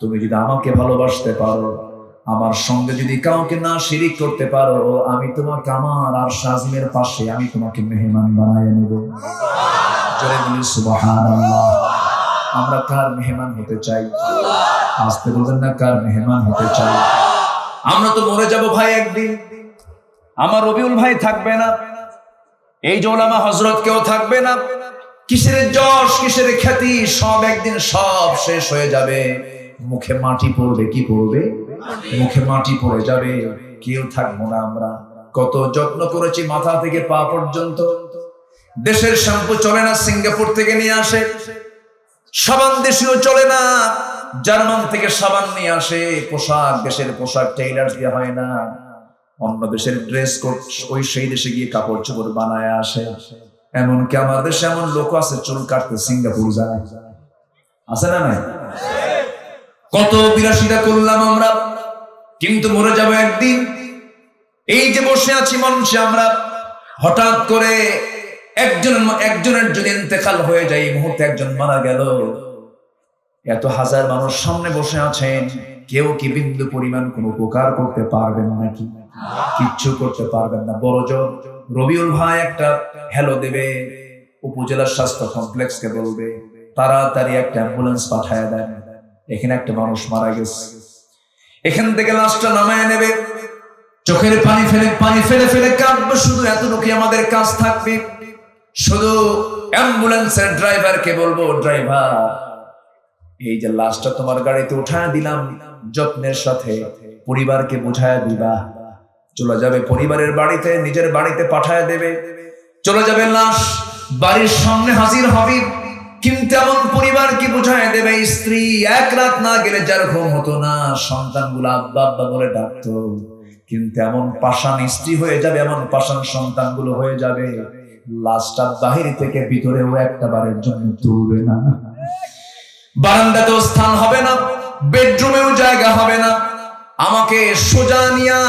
তুমি যদি আমাকে ভালোবাসতে পারো, আমার সঙ্গে যদি কাউকে না শিরিক করতে পারো, আমি তোমাকে আমার আর শাজিমের পাশে, আমি তোমাকে মেহমান বানায় নেব। আমরা কার মেহমান হতে চাই? আসতে বলবেন না কার মেহমান হতে চাই। আমরা তো মরে যাব ভাই একদিন। আমার রবিউল ভাই থাকবে না। এই যে ওলামা হজরত কেউ থাকবে না? কিসের যশ, কিসের খ্যাতি, সব একদিন সব শেষ হয়ে যাবে। মুখে মাটি পড়বে, কি পড়বে? মুখে মাটি পড়ে যাবে। কেউ থাকব না আমরা। কত যত্ন করেছি মাথা থেকে পা পর্যন্ত। দেশের শ্যাম্পু চলে না, সিঙ্গাপুর থেকে নিয়ে আসে। সাবান দেশীয় চলে না, জার্মান থেকে সাবান নিয়ে আসে। পোশাক, দেশের পোশাক টেইলার দিয়ে হয় না। অন্য দেশের ড্রেস কোড ওই সেই দেশে গিয়ে কাপড় চোপড় বানায় আসে। এমনকি আমার দেশে এমন লোক আছে, চুল কাটতে সিঙ্গাপুর যায়। আছে না নাই? কত বিরাশিটা করলাম আমরা, কিন্তু মরে যাব একদিন। এই যে বসে আছি মঞ্চে আমরা, হঠাৎ করে একজন, একজনের যদি ইন্তেকাল হয়ে যায়, এই মুহূর্তে একজন মারা গেল। এত হাজার মানুষ সামনে বসে আছেন, কেউ কি বিন্দু পরিমাণ কোনো উপকার করতে পারবেন নাকি? কিচ্ছু করতে পারবেন না। বড় জন, রবিউল ভাই একটা হ্যালো দেবে উপজেলা স্বাস্থ্য কমপ্লেক্সকে বলবে, তাড়াতাড়ি একটা অ্যাম্বুলেন্স পাঠায় দেন। এখানে একটা মানুষ মারা গেছে। এখান থেকে লাশটা নামায় নেবে। চোখের পানি ফেলে পানি ফেলে ফেলে কাঁদবে। শুধু এতটুকু আমাদের কাজ থাকবে। শুধু অ্যাম্বুলেন্সের ড্রাইভারকে বলব ড্রাইভার এই যে লাশটা তোমার গাড়িতে উঠায় দিলাম, যত্নের সাথে পরিবারকে বোঝায় দিবা। চলে যাবে পরিবারের বাড়িতে, নিজের বাড়িতে পাঠায় দেবে। চলে যাবে লাশ, বাড়ির সামনে হাজির হবে। কিন্তু এমন পরিবার কি বুঝায় দেবে? স্ত্রী এক রাত না গেলে যার ঘুম হতো না, সন্তানগুলো আব্বা আব্বা বলে কিন্তু এমন পাষাণ স্ত্রী হয়ে যাবে, এমন পাষাণ সন্তানগুলো হয়ে যাবে। লাশটা বাহির থেকে একটা বারের জন্য তুলবে না। বারান্দাতেও স্থান হবে না, বেডরুমেও জায়গা হবে না। আমাকে সোজা নিয়া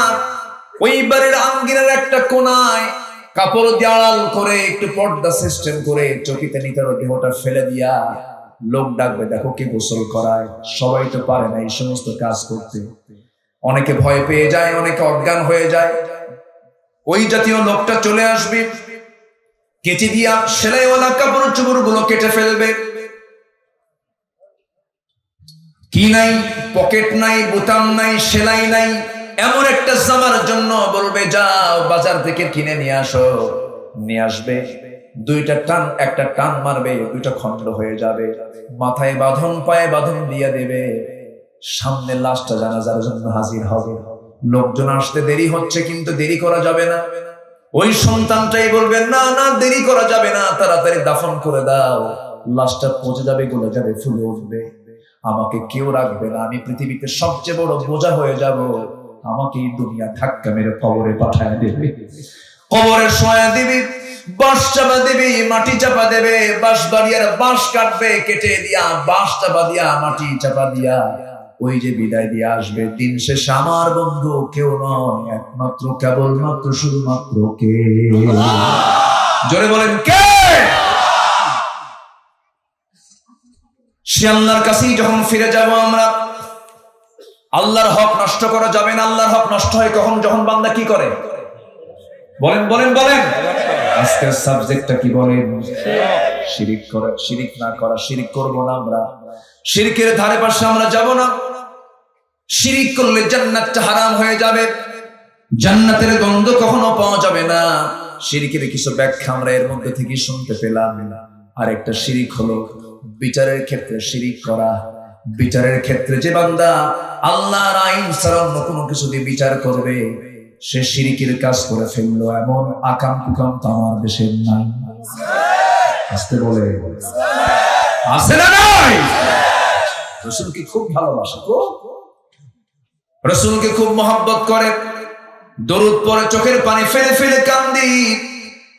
ওই বাড়ির আঙ্গিনার একটা কোনায় কাপড় দেয়াল করে একটু পর্দা সিস্টেম করে চকিতে নিতে দেহটা ফেলে দিয়া লোক ডাকবে, দেখো কি গোসল করায়। সবাই তো পারে না এই সমস্ত কাজ করতে। অনেকে ভয় পেয়ে যায়, অনেকে অজ্ঞান হয়ে যায়। ওই জাতীয় লোকটা চলে আসবে, কেচি দিয়া সেলাইওয়ালা কাপড় চুপড়গুলো কেটে ফেলবে। কি নাই, পকেট নাই, বোতাম নাই, সেলাই নাই এমন একটা জামার জন্য বলবে, যাও বাজার থেকে কিনে নিয়ে আসো। নিয়ে আসবে, দুইটা টান, একটা টান মারবে, দুইটা খণ্ড হয়ে যাবে। মাথায় বাঁধন, পায়ে বাঁধন দিয়ে দেবে। সামনে লাশটা জানাজার জন্য হাজির হবে। লোকজন আসতে দেরি হচ্ছে, কিন্তু দেরি করা যাবে না। ওই সন্তানটাই বলবে, না না, দেরি করা যাবে না, তাড়াতাড়ি দাফন করে দাও। লাশটা পচে যাবে, গলে যাবে, ফুলে উঠবে। আমাকে কেউ রাখবে না, আমি পৃথিবীতে সবচেয়ে বড় বোঝা হয়ে যাব। আমাকে দুনিয়া ধাক্কা মেরে কবরে পাঠায় দেবে। কবরে শোয়া দিবি, বাঁশ চাপা দিবি, মাটি চাপা দেবে, বাঁশ বাড়িয়ার বাঁশ কাটবে, কেটে দিয়া, বাঁশ চাপা দিয়া, মাটি চাপা দিয়া। ওই যে বিদায় দিয়ে আসবে, দিন শেষে আমার বন্ধু কেউ নয়, একমাত্র কেবলমাত্র শুধুমাত্র কে? জোরে বলেন, কে? সে আল্লাহর কাছেই যখন ফিরে যাব আমরা, আল্লাহর হক নষ্ট করা যাবে না, আল্লাহর হক নষ্ট হয়, কখন, যখন বান্দা কি করে? বলেন বলেন বলেন। আজকের সাবজেক্টটা কি বলেন? শিরিক করা, শিরিক না করা, শিরিক করব না আমরা। শিরিকের ধারে পাশে আমরা যাব না। শিরিক করলে জান্নাতটা হারাম হয়ে যাবে। জান্নাতের গন্ধ কখনো পাওয়া যাবে না। শিরিকের কিছু ব্যাখ্যা আমরা এর মধ্যে থেকে শুনতে পেলাম। আর একটা শিরিক হলো বিচারের ক্ষেত্রে শিরিক করা। বিচারের ক্ষেত্রে যে বান্দা আল্লাহর আইন ছাড়া অন্য কোনো কিছু দিয়ে বিচার করবে, সে শিরিকের কাজ করে ফেলল। এমন আকাম কুকাম তো আমার দেশের নাই। আসতে বলে। না নাই? রসুলকে খুব ভালোবাসে খুব রসুলকে খুব করে। দরুদ পরে চোখের পানি ফেলে ফেলে কান্দি।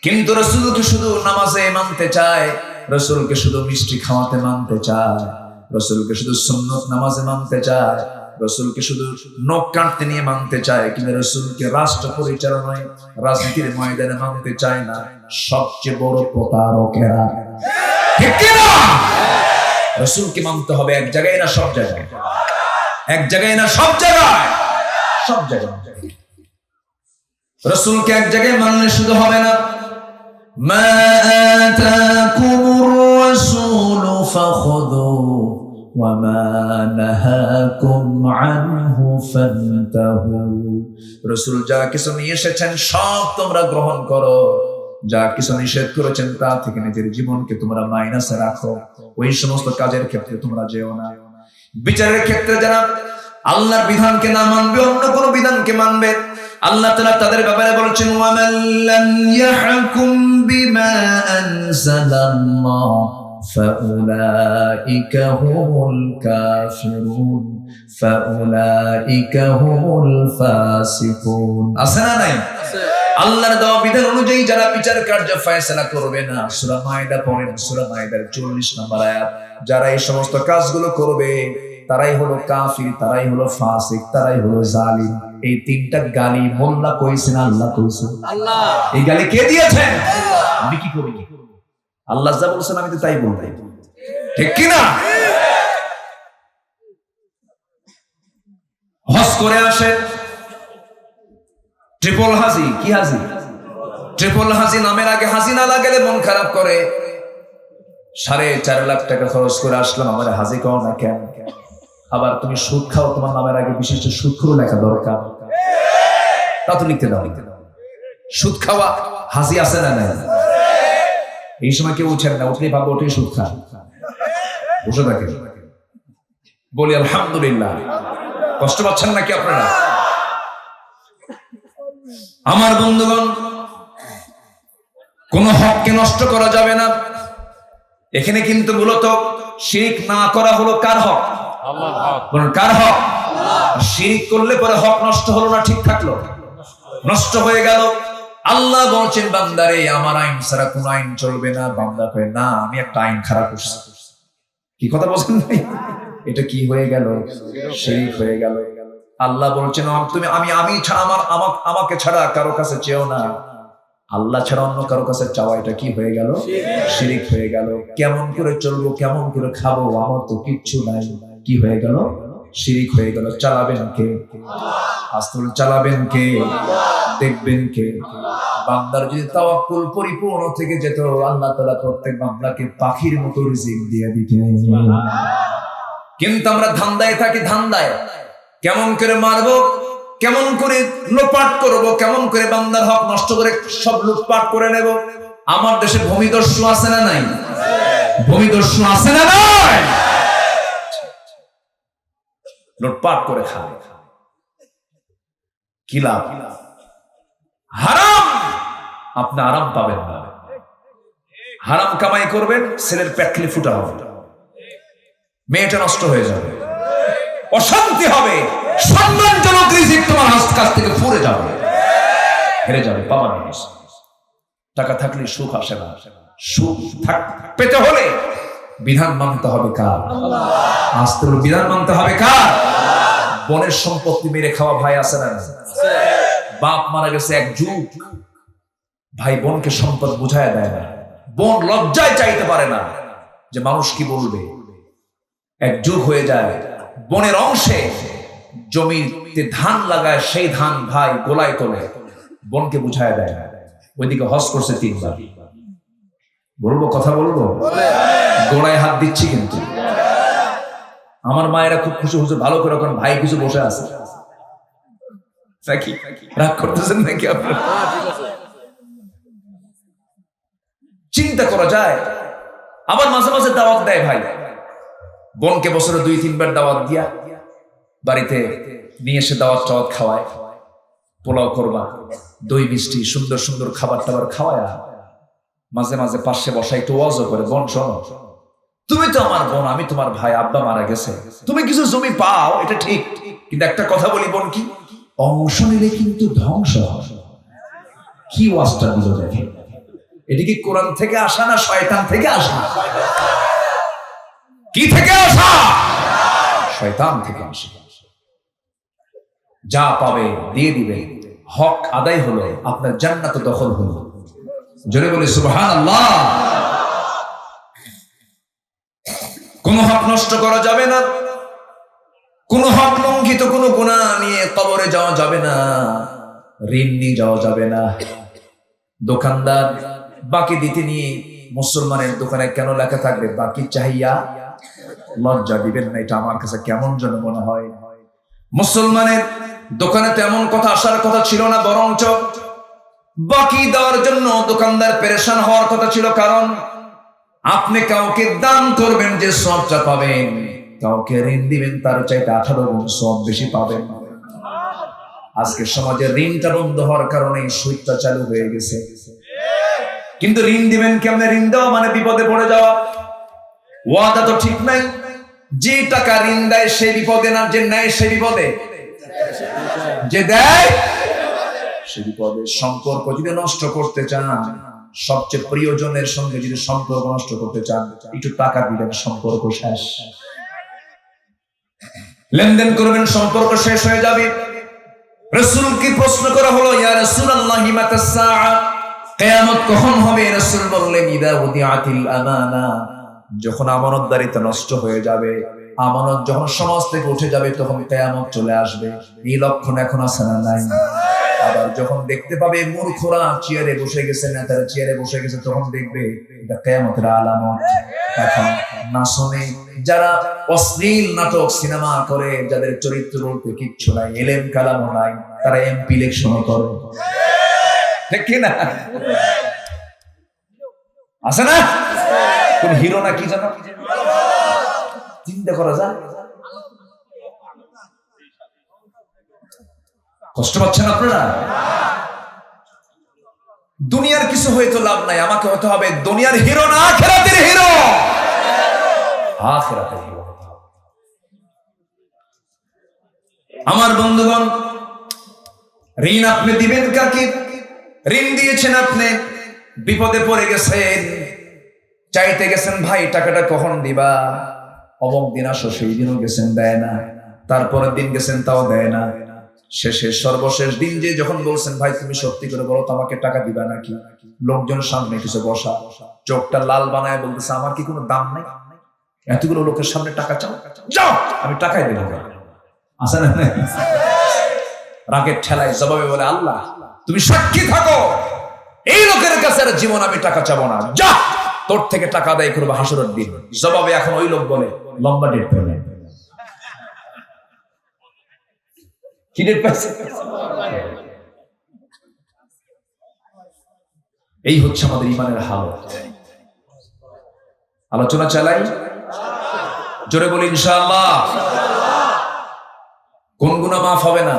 কিন্তু রসুলকে শুধু নামাজে মানতে চায়, রসুলকে শুধু মিষ্টি খাওয়াতে মানতে চায়। রসুলকে শুধু সুন্নত নামাজে মানতে চায়, রসুলকে শুধু নখ কাটতে নিয়ে মানতে চায়, কিন্তু রসুলকে রাষ্ট্র পরিচালনায়, রাজনীতির ময়দানে মানতে চায় না, সবচেয়ে বড় প্রতারকেরা। রসুলকে মানতে হবে এক জায়গায় না সব জায়গায়? এক জায়গায় না সব জায়গায়? সব জায়গায়। রসুলকে এক জায়গায় মানলে শুধু হবে না, মা আতাকুমুর রাসূলু ফাখুদু وما نهاكم عنه فانتهوا রসুল যা কিছু নিয়ে এসেছেন সব তোমরা গ্রহণ করো যা কিছু নিষেধ করেছেন তা থেকে নিজের জীবনকে তোমরা মাইনাসে রাখো ওই সমস্ত কাজের ক্ষেত্রে তোমরা যেও না বিচারের ক্ষেত্রে যারা আল্লাহর বিধানকে না মানবে অন্য কোন বিধানকে মানবে আল্লাহ তাআলা তাদের ব্যাপারে বলেছেন ওয়ামান লাম ইয়াহকুম বিমা আনজালাল্লাহ فأولئك هم الكافرون فأولئك هم الفاسقون আছে না নাই আল্লাহর দেওয়া বিধান অনুযায়ী যারা বিচার কার্য ফয়সালা করবে না সূরা মাইদা পড়েন সূরা মাইদার 40 নম্বর আয়াত যারা এই সমস্ত কাজগুলো করবে তারাই হলো কাফির তারাই হলো ফাসিক তারাই হলো জালিম এই তিনটা গালি মোল্লা কইছেন আল্লাহ কইছেন আল্লাহ এই গালি কে দিয়েছেন আমি কি করি আল্লাহ যা বলছেন আমি তো তাই বলব। ঠিক কি না হজ করে আসে। ট্রিপল হাজি, কি হাজি? ট্রিপল হাজি নামের আগে হাজি না লাগলে মন খারাপ করে। সাড়ে চার লাখ টাকা খরচ করে আসলাম, আমার হাজি কও না কেন? আবার তুমি সুদ খাও, তোমার নামের আগে বিশিষ্ট সুদখোর লেখা দরকার। তা তো লিখতে দাও। সুদ খাওয়া হাজি আছে না নাই? এই সময় কেউ উঠেন না, উঠলেই ভাবো ওঠে সুদ খা বসে থাকে বলি, আলহামদুলিল্লাহ। কষ্ট পাচ্ছেন নাকি আপনারা? আমার বন্ধুগণ, কোন হককে নষ্ট করা যাবে না। এখানে কিন্তু মূলত শিরিক না করা হলো কার হক? কার হক? শিরিক করলে পরে হক নষ্ট হলো না, ঠিক থাকল? নষ্ট হয়ে গেল। আল্লাহ বলছেন, বান্দারে, আমার আইন ছাড়া কোন আইন চলবে না। বান্দা করে না, আমি একটা আইন খারাপ কি কথা বলছেন ভাই? এটা কি হয়ে গেল? শিরিক হয়ে গেল। আল্লাহ বলছেন তুমি, আমি আমি ছাড়া আমার, আমাকে ছাড়া কারও কাছে চেও না। আল্লাহ ছাড়া অন্য কারও কাছে চাওয়া, এটা কি হয়ে গেল? শিরিক হয়ে গেল। কেমন করে চলবো, কেমন করে খাব, আমার তো কিচ্ছু নাই। কি হয়ে গেল? শিরিক হয়ে গেল। চালাবেন কে? আস্তল চালাবেন কে? দেখবেন কে? বান্দার যদি তাওয়াক্কুল পরিপূর্ণ থেকে যেত, আল্লাহ তাআলা প্রত্যেক বান্দাকে পাখির মতো রিজিক দিয়ে দিতেন। কিন্তু আমরা ধান্দায় থাকি ধান্দায়। কেমন করে মারবো? কেমন করে লোপাট করব? কেমন করে বান্দার হক নষ্ট করে সব লুটপাট করে নেব? আমার দেশে ভূমিদস্যু আছে না নাই? ভূমিদস্যু আছে না নাই? লুটপাট করে খাবে। কি লাভ? হারাম! আপনি আরাম পাবেন না। হারাম কামাই করবেন, ছেলের প্যাটলি ফুটা হবে মেয়েটা নষ্ট হয়ে যাবে। অশান্তি হবে। সম্মানজনক রিজিক তোমার হাত কাছ থেকে ফুরে যাবে। হেরে যাবে, পাবা না টাকা থাকলে সুখ আসে না। সুখ থাক পেতে হলে বিধান মানতে হবে কার? আস্তে বিধান মানতে হবে কার? বনের সম্পত্তি মেরে খাওয়া ভাই আছে না না? বাপ মারা গেছে এক যুগ। ভাই বোনকে সম্পদ বুঝায় দেয় না। বোন লজ্জায় চাইতে পারে না যে মানুষ কি বলবে। এক যুগ হয়ে যায়, বনের অংশে জমিতে ধান লাগায়, সেই ধান ভাই গোলায় তোলে। বোনকে বুঝায় দেয় না। ওইদিকে হজ করছে তিনবার। বলব, কথা বলব? গোড়ায় হাত দিচ্ছি কিন্তু। আমার মায়েরা খুব খুশি, হুজুর ভালো করে এখন ভাই কিছু বসে আছে। নাকি রাগ করতেছেন নাকি আপনারা? চিন্তা করা যায়। আবার মাঝে মাঝে দাওয়াত দেয় ভাই। বোনকে বছরে দুই তিনবার দাওয়াত দিয়া বাড়িতে নিয়ে এসে দাওয়াত টাওয়াত খাওয়ায়। পোলাও করবা দই মিষ্টি সুন্দর সুন্দর খাবার টাবার খাওয়ায়। মাঝে মাঝে পাশে বসা একটু ওয়াজও করে বোন শোনো তুমি তো আমার বোন আমি তোমার ভাই আব্বা মারা গেছে। তুমি কিছু জমি পাও এটা ঠিক। কিন্তু একটা কথা বলি বোন কি? অংশ নিলে কিন্তু ধ্বংস কি ওয়াজটা দিল দেখে? এটা কি কোরআন থেকে আসা না শয়তান থেকে আসা? কি থেকে আসা? শয়তান থেকে আসা। যা পাবে দিয়ে দিবে। হক আদায় হলো আপনার জান্নাত দখল হলো। জোরে বলে সুবহান আল্লাহ কোন হক নষ্ট করা যাবে না। কোন হক লঙ্ঘিত কোন গুণা নিয়ে কবরে যাওয়া যাবে না, ঋণ নিয়ে যাওয়া যাবে না। দোকানদার বাকি দিতে নিয়ে মুসলমানের দোকানে কেন লেখা থাকবে, বাকি চাহিয়া লজ্জা দিবেন না, এটা আমার কাছে কেমন যেন মনে হয়। মুসলমানের দোকানে তেমন কথা আসার কথা ছিল না, বরঞ্চ বাকি দেওয়ার জন্য দোকানদার পেরেশান হওয়ার কথা ছিল, কারণ আপনি কাউকে দান করবেন যে সবটা পাবেন। কাউকে ঋণ দিবেন, তার চাইতে আঠারো গুণ সব বেশি পাবেন। আজকে সমাজে ঋণটা বন্ধ হওয়ার কারণে সুদটা চালু হয়ে গেছে। কিন্তু ঋণ দিবেন কেমনে? ঋণ দেওয়া মানে বিপদে পড়ে যাওয়া। ওয়াদা তো ঠিক নাই। যে টাকা ঋণ দেয় সে বিপদে না, যে নেয় সে বিপদে। যে দেয় সে বিপদে। সম্পর্ক যদি নষ্ট করতে চান, সবচেয়ে প্রিয়জনের সঙ্গে যদি সম্পর্ক নষ্ট করতে চান, একটু টাকা দিবেন সম্পর্ক শেষ। লেনদেন করবেন, সম্পর্ক শেষ হয়ে যাবে। রসুলকে প্রশ্ন করা হলো, ইয়া রাসূলুল্লাহ, মাতা সাআ? কিয়ামত কখন হবে? রাসূল বললেন, ইদা উদিআতিল আমানা। যখন আমানতদারিতা নষ্ট হয়ে যাবে, আমানত যখন সমাজ থেকে উঠে যাবে, তখন কিয়ামত চলে আসবে। এই লক্ষণ এখন আছে না নাই? আবার যখন দেখতে পাবে, মূর্খরা চেয়ারে বসে গেছে, নেতারা চেয়ারে বসে গেছে, তখন দেখবে, এটা কেয়ামতের আলামত। এখন নাচনে যারা অশ্লীল নাটক সিনেমা করে, যাদের চরিত্র বলতে কিচ্ছু নাই, এলেম কালামও নাই, তারা এমপি ইলেকশন করে। ঠিক না? আছে না? কোন হিরো না কি জানো? চিন্তা করা যায়? কষ্ট পাচ্ছেন আপনারা? দুনিয়ার কিছু হয়তো লাভ নাই, আমাকে হতে হবে দুনিয়ার হিরো না আখেরাতের হিরো আখেরাতের হিরো আমার বন্ধুগণ, ঋণ আপনি দিবেন কাকে? ঋণ দিয়েছেন আপনি, বিপদে পড়ে গেছেন, চাইতে গেছেন, ভাই, টাকাটা কখন দিবা? অমক দিন আসো, সেই দিনও গেছেন, দেয় না। তারপরের দিন গেছেন, তাও দেয় না। শেষে সর্বশেষ দিন যে যখন বলছেন, ভাই, তুমি সত্যি করে বলো তো আমাকে টাকা দিবা নাকি? লোকজন সামনে কিছু বসা, চোখটা লাল বানায় বলতেছে, আমার কি কোনো দাম নাই? এতগুলো লোকের সামনে টাকা চাও? যাও, আমি টাকাই দেবো আসে না রাগের ঠেলায় জবাবে বলে, আল্লাহ, তুমি সাক্ষী থাকো। এই লোকের কাছে আর জীবন আমি টাকা চাবো না। যা, তোর থেকে টাকা আদায় করব হাসুরের দিন। জবাবে এখন ওই লোক বলে, লম্বা ডেট পেলে কি ডেট পাইছে এই হচ্ছে আমাদের ইমানের হালত আলোচনা চালাই। জোরে বলি, ইনশাআল্লাহ। কোন গুণা মাফ হবে না?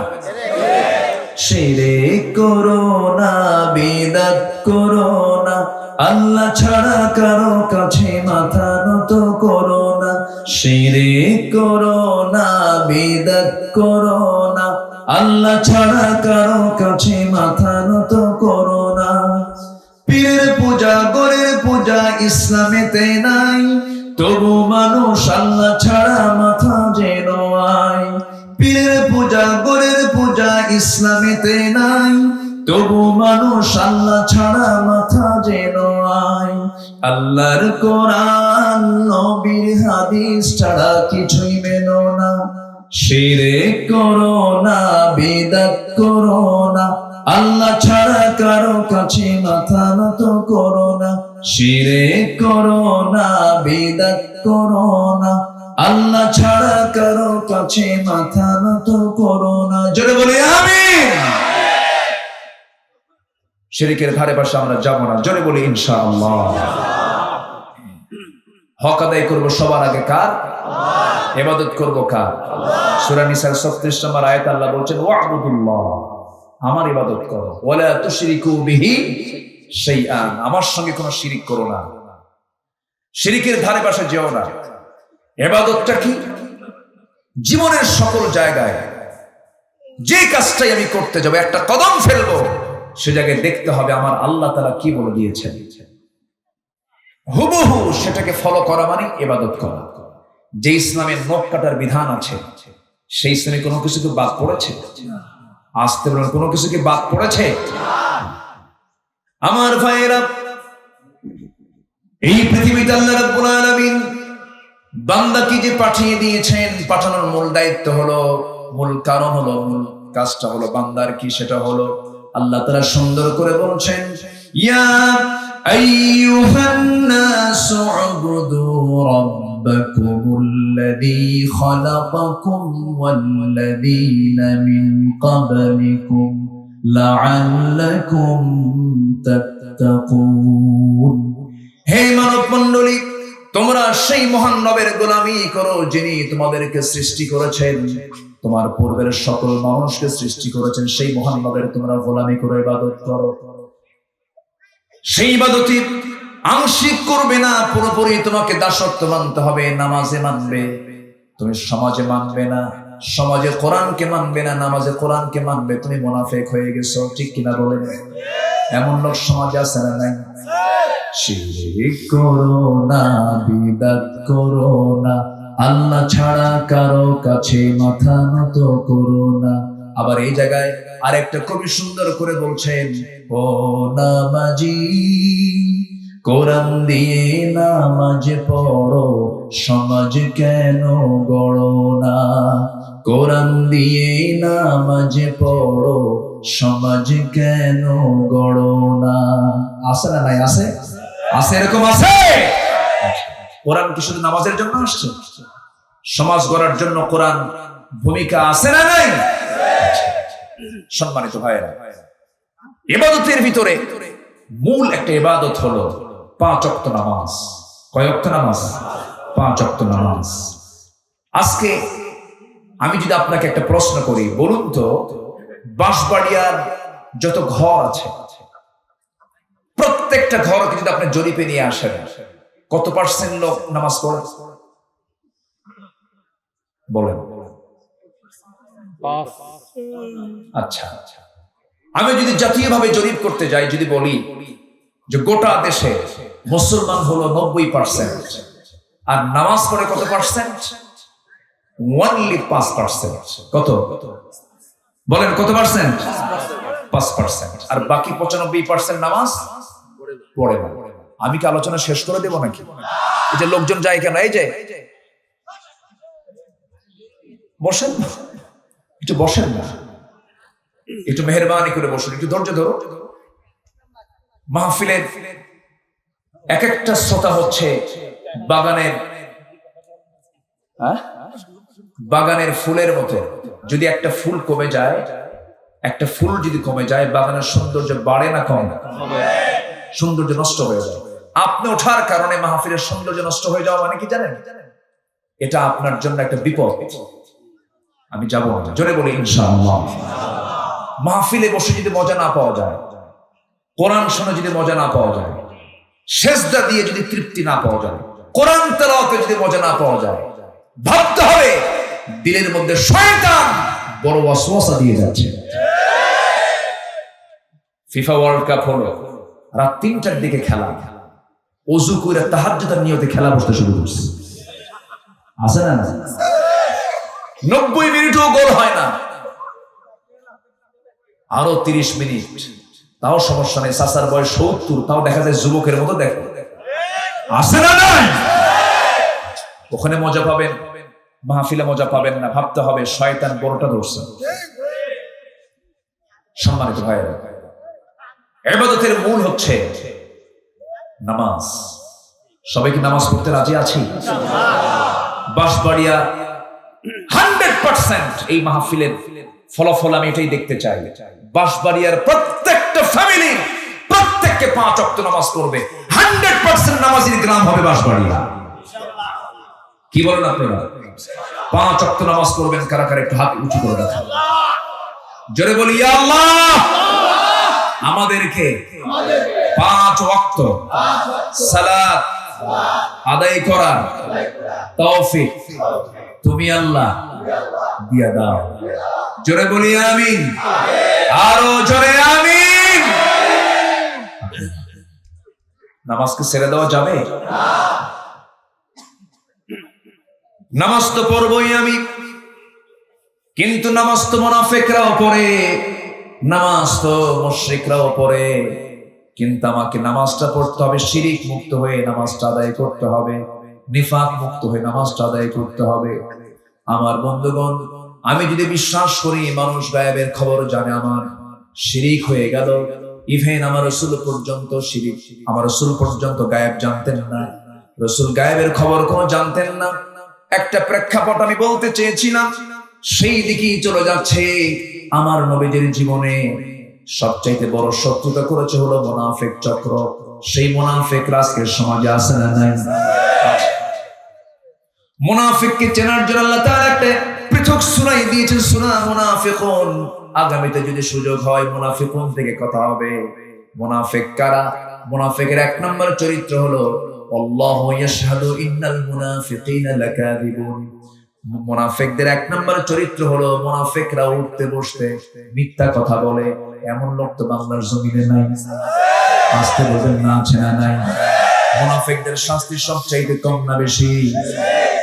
সেরে করোনা বিদাত করোনা আল্লাহ ছাড়া কারও কাছে মাথা নত করোনা সেরে করোনা বিদাত করোনা আল্লাহ ছাড়া কারও কাছে মাথা নত করোনা পীরের পূজা, গরের পূজা ইসলামেতে নাই। তবু মানুষ আল্লাহ ছাড়া মাথা যেন আয়। পীরের পূজা, গরের পূজা ইসলামেতে নাই। তবু মানুষ আল্লাহ ছাড়া মাথা যেন আয়। আল্লাহর কোরআন, নবীর হাদিস ছাড়া কিছুই মেনো না। শিরে করো না, বিদাত করো না। আল্লাহ ছাড়া কারও কাছে মাথা নত করো না। শিরে করো না, বিদাত করো না। আল্লাহ ছাড়া কারও কাছে মাথা নত করো না। জোরে বলি আমি শিরিকের ধারে পাশে আমরা যাব না। জোরে বলি, ইনশাআল্লাহ। হক আদায় করব সবার আগে কার? এবাদত করব কার? সূরা নিসার 36 নম্বর আয়াত আল্লাহ বলছেন, ওয়াবুদুল্লাহ, আমার ইবাদত করো। ওয়ালা তুশরিকু বিহি শাইআন, আমার সঙ্গে কোনো শিরিক করো না। শিরিকের ধারে পাশে যেও না। এবাদতটা কি? জীবনের সকল জায়গায় যে কাজটাই আমি করতে যাব, একটা কদম ফেলব, সে জায়গায় দেখতে হবে আমার আল্লাহ তালা কি বলে দিয়েছেন। হুবহু সেটাকে ফলো করা মানে এবাদত করা। যে ইসলামের নখ কাটার বিধান আছে, সেই ইসলামে কোনো কিছু কি বাদ পড়েছে? আসতে বলেন, কোনো কিছু কি বাদ পড়েছে? আমার ভাইয়েরা, এই পৃথিবীতে আল্লাহ রাব্বুল আলামিন বান্দাকে যে পাঠিয়ে দিয়েছেন, পাঠানোর মূল দায়িত্ব হলো, মূল কারণ হলো, মূল কাজটা হলো বান্দার কি, সেটা হলো আল্লাহ তাআলা সুন্দর করে বলছেন, ইয়া আইয়ুহান নাসু উবুদু রাব্বাকুমুল্লাযী খালাকাকুম ওয়াল্লাযীনা মিন ক্বাবলিকুম লাআল্লাকুম তাত্তাকুন হে মানব মণ্ডলী তোমরা সেই মহান নবের গোলামি করো যিনি তোমাদেরকে সৃষ্টি করেছেন। তোমার পূর্বের সকল মানুষকে সৃষ্টি করেছেন, সেই মহান নবের তোমরা গোলামি করে, ইবাদত করো। সেই ইবাদতি আংশিক করবে না, পুরোপুরি তোমাকে দাসত্ব মানতে হবে, নামাজে মানবে। তুমি সমাজে মানবে না, সমাজে কোরআনকে মানবে না, নামাজে কোরআনকে মানবে। তুমি মোনাফেক হয়ে গেছো, ঠিক কিনা বলেন? এমন লোক সমাজে আছে না নাই? আল্লাহ ছাড়া কারও কাছে মাথা নত করো আবার এই জায়গায় আরেকটা কবি সুন্দর করে বলছেন, ও নামাজি কোরআন দিয়ে নামাজ পড়ো, সমাজ কেন গড়ো না? কোরআন দিয়ে নামাজ পড়ো, সমাজ কেন গড়ো না? আছে না নাই? আছে? আছে, এরকম আছে? কোরআন কি শুধু নামাজের জন্য আসছে? সমাজ গড়ার জন্য কোরআন ভূমিকা আছে না নাই? সম্মানিত ভাইয়েরা এবাদতের ভিতরে মূল একটা এবাদত হলো পাঁচ অক্ত নামাজ। কয় অক্ত নামাজ? পাঁচ অক্ত নামাজ। আজকে আমি যদি আপনাকে একটা প্রশ্ন করি বলুন তো বাঁশবাড়িয়ার যত ঘর আছে প্রত্যেকটা ঘরকে যদি আপনি জরিপে নিয়ে আসেন কত পার্সেন্ট লোক নামাজ পড়ে? বলেন। আচ্ছা। আমি যদি জাতীয়ভাবে জরিপ করতে যাই যদি বলি যে গোটা দেশে মুসলমান হলো নব্বই পার্সেন্ট আর নামাজ পড়ে কত পার্সেন্ট ওয়ানলি পাঁচ পার্সেন্ট কত? বলেন কত পার্সেন্ট পাঁচ পার্সেন্ট আর বাকি পঁচানব্বই পার্সেন্ট নামাজ পড়ে না। আমি কি আলোচনা শেষ করে দেবো নাকি? এই যে লোকজন যায় কেন? এই যে বসেন একটু বসেন না। একটু মেহরবানি করে বসুন। একটু ধৈর্য ধরো। মাহফিলের এক একটা শ্রোতা হচ্ছে বাগানের হ্যাঁ? বাগানের ফুলের মতো। যদি একটা ফুল কমে যায়, একটা ফুল যদি কমে যায়, বাগানের সৌন্দর্য বাড়ে না কম সৌন্দর্য নষ্ট হয়ে যায়। আপনি ওঠার কারণে মাহফিলের সৌন্দর্য নষ্ট হয়ে যাওয়া মানে কি জানেন? এটা আপনার জন্য একটা বিপদ। আমি যাব জোরে বলি, ইনশাআল্লাহ। মাহফিলে বসে যদি মজা না পাওয়া যায়, কোরআন শুনে যদি মজা না পাওয়া যায় সেজদা দিয়ে যদি তৃপ্তি না পাওয়া যায়, কোরআন তেলাওয়াতে যদি মজা না পাওয়া যায়, ভাবতে হবে দিলের মধ্যে শয়তান বড় ওয়াসওয়াসা দিয়ে যাচ্ছে। ফিফা ওয়ার্ল্ড কাপ হলো, রাত তিনটার দিকে খেলা। অজু করে তাহাজ্জুদের নিয়তে খেলা বসতে শুরু করছে। আছে না? নব্বই মিনিটও গোল হয় না। আরও তিরিশ মিনিট। তাও সমস্যা নেই সাসার বয়স সত্তর, তাও দেখা যায় যুবকের মতো দেখো। আছে না নাই? ওখানে মজা পাবেন, মাহফিলে মজা পাবেন না, ভাবতে হবে শয়তান বড়টা ধরছে। সম্মানিত ভাইয়েরা এবাদতের মূল হচ্ছে নামাজ। সবাই কি নামাজ পড়তে রাজি আছি? বাঁশবাড়িয়া হান্ড্রেড পার্সেন্ট এই মাহফিলের ফলাফল আমি এটাই দেখতে চাই। বাঁশবাড়িয়ার প্রত্যেকটা ফ্যামিলি প্রত্যেককে পাঁচ অক্ত নামাজ পড়বে। হান্ড্রেড পার্সেন্ট নামাজির গ্রাম হবে বাঁশবাড়িয়া। কি বলেন আপনারা? পাঁচ অক্ত নামাজ পড়বেন, কারা কারা একটু হাত উঁচু করে রাখেন। জোরে বলি আল্লাহ! আমাদেরকে পাঁচ ওয়াক্ত সালাত আদায় করার তৌফিক তুমি আল্লাহ দিয়া দাও। জোরে বলি আমিন। আরও জোরে আমিন। নামাজকে ছেড়ে দেওয়া যাবে? নামাজ তো পড়বই আমি। কিন্তু নামাজ তো মোনাফেকরাও পড়ে, নামাজ তো মুশ্রিকরাও পড়ে। কিন্তু আমাকে নামাজটা পড়তে হবে, শিরিক মুক্ত হয়ে নামাজটা আদায় করতে হবে। নিফাক মুক্ত হয়ে নামাজটা আদায় করতে হবে। আমার বন্ধুগণ, আমি যদি বিশ্বাস করি মানুষ গায়েবের খবর জানে আমার শিরিক হয়ে গেল। ইভেন আমার রসুল পর্যন্ত শিরিক, আমার রসুল পর্যন্ত গায়েব জানতেন না। রসুল গায়েবের খবর কোনো জানতেন না। একটা প্রেক্ষাপট আমি বলতে চেয়েছিলাম, সেই দিকেই চলে যাচ্ছে আমার নবীদের জীবনে। সবচাইতে বড় শত্রুতা করেছে হলো মোনাফেক চক্র। সেই মোনাফেক আজকের সমাজে আসে না নাই? মুনাফিককে চেনার জন্য আল্লাহ তাআলা একটা পৃথক সুরাই দিয়েছেন, সুরা মুনাফিকুন। আগামীতে যদি সুযোগ হয়, মুনাফিকুন থেকে কথা হবে। মুনাফিক কারা? মুনাফিকের এক নম্বর চরিত্র হলো, আল্লাহু ইয়াশহাদু ইন্নাল লাকাযিবুন। মুনাফিকদের এক নম্বর চরিত্র হলো, মুনাফিকরা উঠতে বসতে মিথ্যা কথা বলে। এমন লোক তো বাংলার জমিনে নাই। বলবেন না আছে না নাই। মুনাফিকদের শাস্তি সবচাইতে কম না বেশি।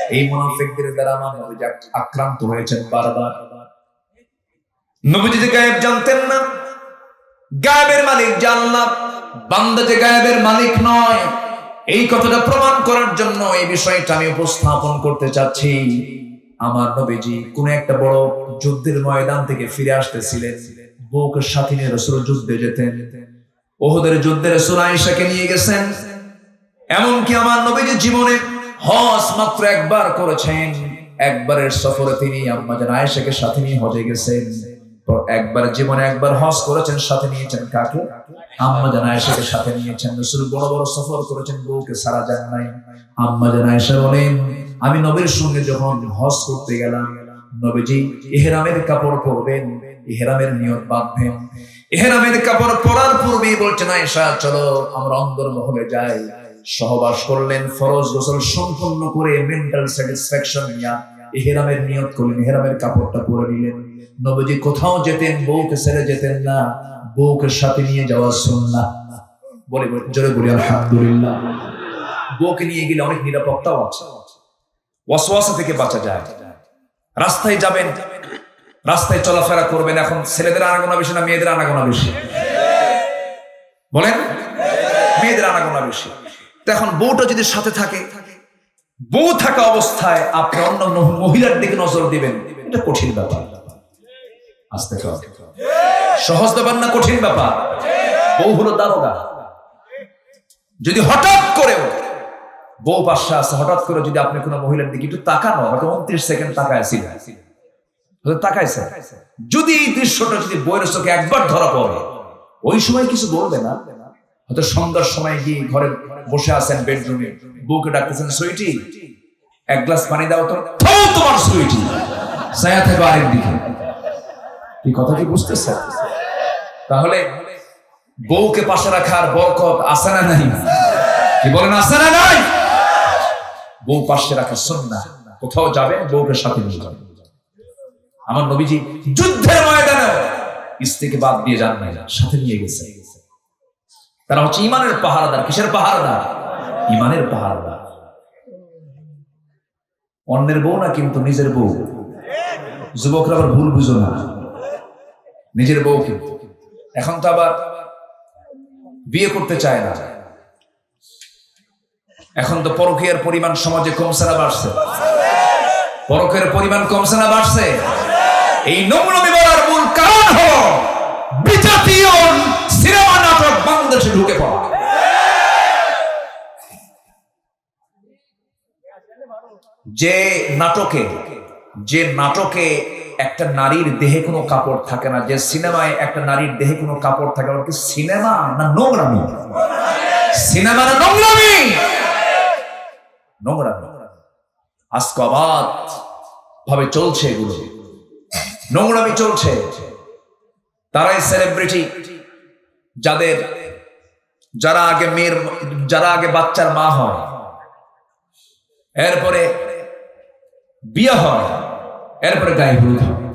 এই মুনাফিকদের দ্বারা আমার নবী আক- আক্রান্ত হয়েছেন বারবার। নবীজি যে গায়েব জানতেন না, গায়েবের মালিক জানলাম বান্দা যে গায়েবের মালিক নয়, এই কথাটা প্রমাণ করার জন্য এই বিষয়টা আমি উপস্থাপন করতে চাচ্ছি। আমার নবীজি কোন একটা বড় যুদ্ধের ময়দান থেকে ফিরে আসতেছিলেন, বউকে সাথে নিয়ে রসুল যুদ্ধে যেতেন। ওহদের যুদ্ধে রসুল আয়েশাকে নিয়ে গেছেন। এমনকি আমার নবীজি জীবনে হজ মাত্র একবার করেছেন। একবারের সফরে তিনি আম্মাজান আয়েশাকে সাথে নিয়ে হজে গেছেন। একবার জীবনে একবার হজ করেছেন, সাথে নিয়েছেন কাকে? আম্মাজান আয়েশাকে সাথে নিয়েছেন। রসুল বড় বড় সফর করেছেন, বউকে সারা যান নাই আম্মাজান আয়েশা বলেন, আমি নবীর সঙ্গে যখন হজ করতে গেলাম, নবীজি ইহরামের কাপড় পরবেন, ইহরামের নিয়ত বাঁধবেন। ইহরামের কাপড় পরার পূর্বেই বলছেন, আয়েশা, চলো, আমরা অন্দর মহলে যাই। সহবাস করলেন, ফরজ গোসল সম্পন্ন করে মেন্টাল স্যাটিসফ্যাকশন নিয়া ইহরামের নিয়ত করলেন, ইহরামের কাপড়টা পরে নিলেন। নবীজি কোথাও যেতেন, বউকে ছেড়ে যেতেন না, বউকে সাথে নিয়ে যাওয়া সুন্নাহ। বলে, জোরে বলি, আলহামদুলিল্লাহ। বউকে নিয়ে গেলে অনেক নিরাপত্তাও আছে। ওয়াসওয়াসা থেকে বাঁচা যায়। রাস্তায় যাবেন, রাস্তায় চলাফেরা করবেন, এখন ছেলেদের আনাগোনা বেশি না মেয়েদের আনাগোনা বেশি? বলেন? মেয়েদের আনাগোনা বেশি। তো এখন বউটা যদি সাথে থাকে, বউ থাকা অবস্থায় আপনি অন্য মহ- মহিলার দিকে নজর দিবেন, এটা কঠিন ব্যাপার। আসতে সহজ ব্যাপার না কঠিন ব্যাপার? বউ হলো দারোগা। যদি হঠাৎ করেও বউ পাশে আছে, হঠাৎ করে যদি আপনি কোনো মহিলার দিকে একটু তাকানো হয়তো উনত্রিশ সেকেন্ড তাকায় তাকাইছে। যদি এই দৃশ্যটা যদি বইয়ের চোখে একবার ধরা পড়ে, ওই সময় কিছু বলবে না? হয়তো সন্ধ্যার সময় গিয়ে ঘরে বসে আছেন বেডরুমে বউকে ডাকতেছেন সুইটি এক গ্লাস পানি দাও তো। তোমার সুইটি ছায়া থেকে আরেক দিকে। কথা কি বুঝতেছে তাহলে বউকে পাশে রাখার বরকত আছে না নাই? কি বলেন না নাই? বউ পাশে রাখা সন্না কোথাও যাবে, বউকে সাথে নিয়ে যাবে। আমার নবীজি যুদ্ধের ময়দানে স্ত্রীকে বাদ দিয়ে যান সাথে নিয়ে গেছে তারা হচ্ছে ইমানের পাহারাদার। কিসের পাহারাদার? ইমানের পাহারাদার। অন্যের বউ না কিন্তু নিজের বউ? যুবকরা আবার ভুল বুঝো না। নিজের বউ কিন্তু। এখন তো আবার বিয়ে করতে চায় না। এখন তো পরকীয়ার পরিমাণ সমাজে কমছে না বাড়ছে। পরকের পরিমাণ কমছে না বাড়ছে। এই নোংরামি বলার মূল কারণ হলো বিজাতীয় সিনেমা নাটক বাংলাদেশে ঢুকে পড়া। যে নাটকে যে নাটকে একটা নারীর দেহে কোনো কাপড় থাকে না, যে সিনেমায় একটা নারীর দেহে কোনো কাপড় থাকে না সিনেমা না নোংরামি? সিনেমা না নোংরামি? নোংরামি। আজকে অবাধ ভাবে চলছে এগুলো। নোংরামি চলছে। তারাই সেলিব্রিটি যাদের যারা আগে মেয়ের, যারা আগে বাচ্চার মা হয়, এরপরে বিয়ে হয়, এরপরে গায়ে হলুদ হয়।